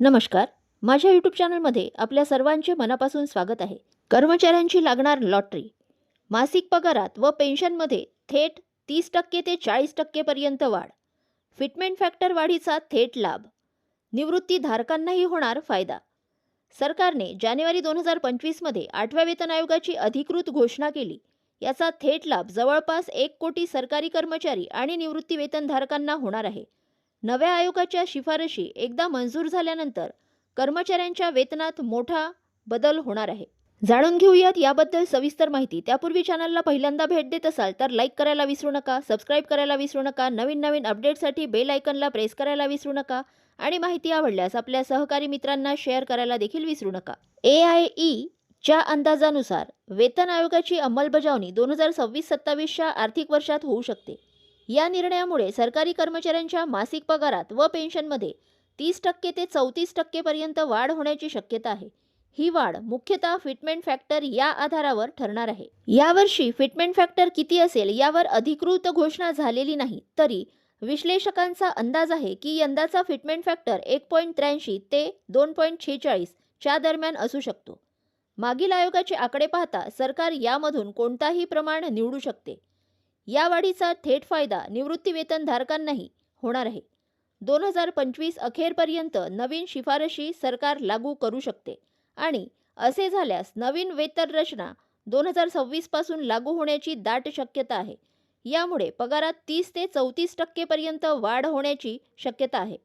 नमस्कार. माझ्या यूट्यूब चॅनलमध्ये आपल्या सर्वांचे मनापासून स्वागत आहे. कर्मचाऱ्यांची लागणार लॉटरी मासिक पगारात व पेन्शनमध्ये थेट तीस टक्के ते चाळीस टक्केपर्यंत वाढ. फिटमेंट फॅक्टर वाढीचा थेट लाभ. निवृत्तीधारकांनाही होणार फायदा. सरकारने जानेवारी दोन हजार पंचवीसमध्ये आठव्या वेतन आयोगाची अधिकृत घोषणा केली. याचा थेट लाभ जवळपास एक कोटी सरकारी कर्मचारी आणि निवृत्ती वेतनधारकांना होणार आहे. नव्या आयोगाच्या शिफारशी एकदा मंजूर झाल्यानंतर कर्मचाऱ्यांच्या वेतनात मोठा बदल होणार आहे. जाणून घेऊयात याबद्दल सविस्तर माहिती. त्यापूर्वी चॅनलला पहिल्यांदा भेट देत असाल तर लाईक करायला विसरू नका सबस्क्राईब करायला विसरू नका नवीन नवीन अपडेटसाठी बेल आयकनला प्रेस करायला विसरू नका आणि माहिती आवडल्यास आपल्या सहकारी मित्रांना शेअर करायला देखील विसरू नका. ए आय ई च्या अंदाजानुसार वेतन आयोगाची अंमलबजावणी दोन हजार सव्वीस सत्तावीसच्या आर्थिक वर्षात होऊ शकते. या निर्णयामुळे सरकारी कर्मचाऱ्यांच्या मासिक पगारात व पेन्शनमध्ये तीस टक्के ते चौतीस टक्केपर्यंत वाढ होण्याची शक्यता आहे. ही वाढ मुख्यतः फिटमेंट फॅक्टर या आधारावर ठरणार आहे. यावर्षी फिटमेंट फॅक्टर किती असेल यावर अधिकृत घोषणा झालेली नाही तरी विश्लेषकांचा अंदाज आहे की यंदाचा फिटमेंट फॅक्टर एक पॉईंट त्र्याऐंशी ते दोन पॉईंट शेहेचाळीस च्या दरम्यान असू शकतो. मागील आयोगाचे आकडे पाहता सरकार यामधून कोणताही प्रमाण निवडू शकते. या वाढीचा थेट फायदा निवृत्तीवेतनधारकांनाही होणार आहे. दोन हजार पंचवीस अखेरपर्यंत नवीन शिफारशी सरकार लागू करू शकते आणि असे झाल्यास नवीन वेतन रचना दोन हजार सव्वीसपासून लागू होण्याची दाट शक्यता आहे. यामुळे पगारात तीस ते चौतीस टक्केपर्यंत वाढ होण्याची शक्यता आहे.